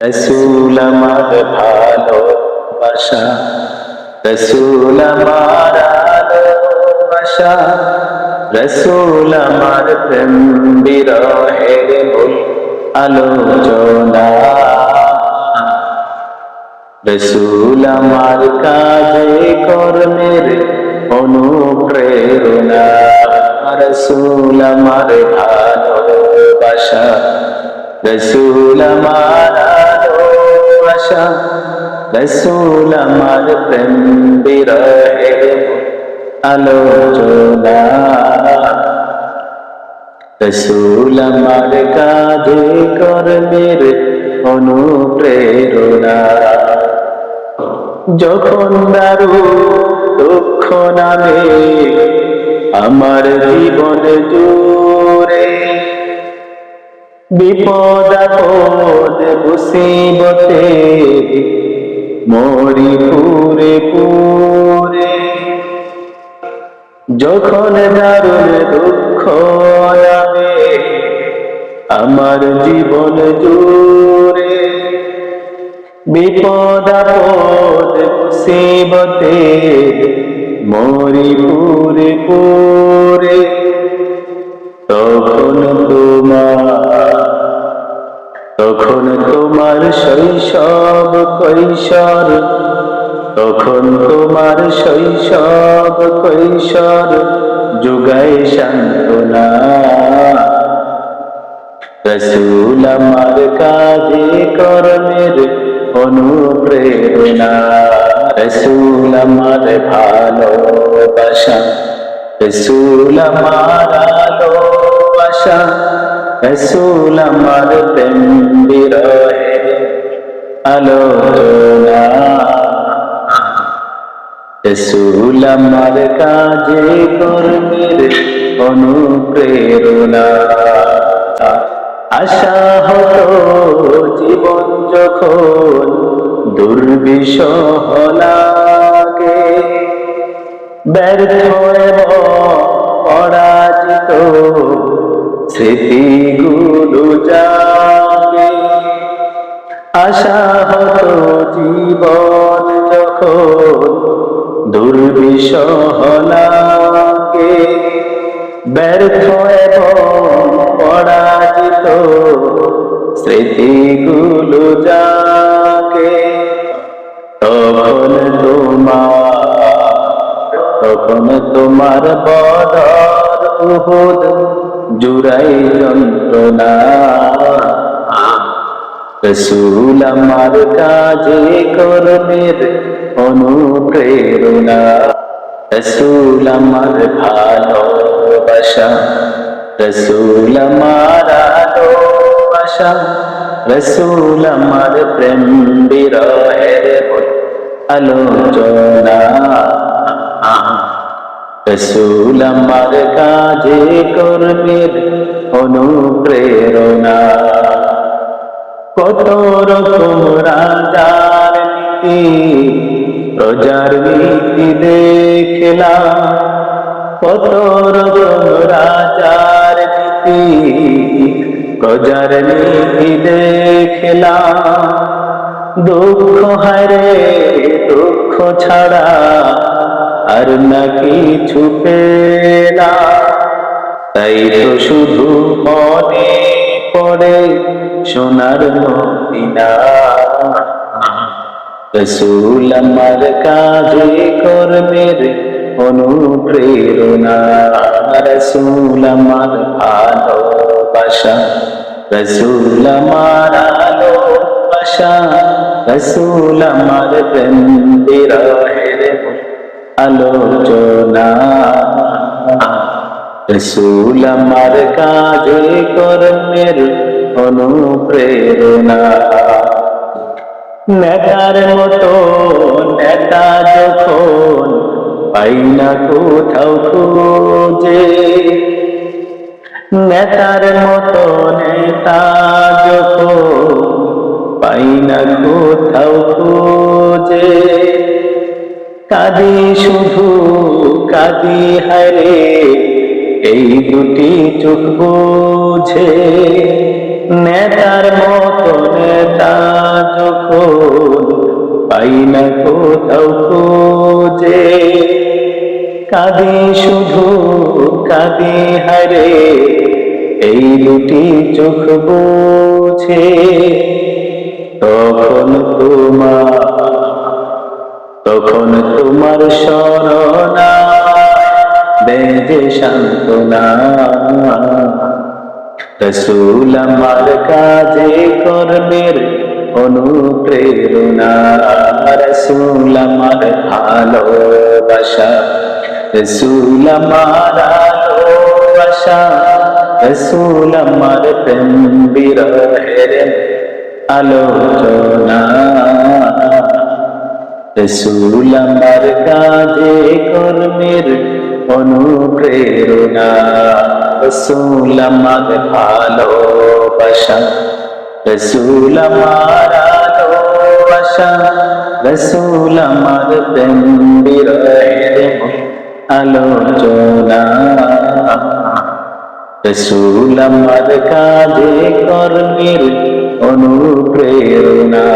রসুল আমার ভালোবাসা, রসুল আমার ভালোবাসা, রসুল আমার প্রেম বিরহের মূল আলোচনা। রসুল আমার কাজে, কর্মের অনুপ্রেরণা। রসুল আমার ভালোবাসা, রসুল আমার ভালোবাসা, রসুল আমার প্রেম বিরহের আলোচনা রসুল আমার কাজে কর্মের অনুপ্রেরণা। যখন দারু দুঃখ নামে আমার জীবন জুড়ে, বিপদ আপদ মুসিবতে মরি পুরে পুরে। যখন দারুণ দুঃখ নামে আমার জীবন জুড়ে। বিপদ, আপদ, মুসিবতে মরি পুরে পুরে। কৈশোর, তখন তোমার শৈশব কৈশোর, যোগায় সান্ত্বনা। রসুল আমার কাজে কর্মের অনুপ্রেরণা। রসুল আমার ভালোবাসা। রসুল আমার আলোবাসা রসুল আমার প্রেম আলোচনা রসুল আমার কাজে কর্মের অনুপ্রেরণা। আশা হতো জীবন যখন দুর্বিষহ লাগে। ব্যর্থ এবং পরাজিত স্মৃতিগুলো জীবন যখন দুর্বিষহ লাগে ব্যর্থ এবং পরাজিত, স্মৃতিগুলো যাকে তখন তোমার তখন তোমার বদর উহুদ জুড়াই যন্ত্রণা রসুল আমার কাজে কর্মের অনুপ্রেরণা। রসুল আমার ভালোবাসা। রসুল আমার আলোবাসা রসুল আমার প্রেম বিরহের আলোচনা। রসুল আমার কাজে কর্মের অনুপ্রেরণা। কত রকম রাজার নীতি প্রজার নীতি দেখলাম। কত রকম রাজার নীতি প্রজার নীতি দেখলাম। দুঃখ হারে দুঃখ ছাড়া আর না কিছু পেলাম। তাই তো শুধু মনে পড়ে সোনার মদিনা। রসুল আমার কাজে কর্মের অনুপ্রেরণা। রসুল আমার ভালোবাসা। রসুল আমার আলোবাসা রসুল আমার বিরহের আলোচনা। রসুল আমার কাজে কর্মের অনুপ্রেরণা। নেতার মতো নেতা যখন পাই না কোথাও খুঁজে, নেতার মতো নেতা যখন পাই না কোথাও খুঁজে, কাঁদি শুধু, কাঁদি হারে এই দুটি চোখ বুঝে, নেতার মতো নেতা যখন পাই না কোথাও খুঁজে। কাঁদি শুধু, কাঁদি হারে, এই দুটি চোখ বুঝে। তখন তোমার তখন তোমার স্মরণা বেজে সান্ত্বনা। রসুল আমার কাজে কর্মের অনুপ্রেরণা। রসুল আমার ভালোবাসা। রসুল আমার ভালোবাসা রসুল আমার প্রেম বিরহের আলোচনা। রসুল আমার কাজে কর্মের অনুপ্রেরণা। রসুল আমার ভালোবাসা। রসুল আমার ভালোবাসা। রসুল আমার প্রেম বিরহের আলোচনা। রসুল আমার কাজে কর্মের অনুপ্রেরণা।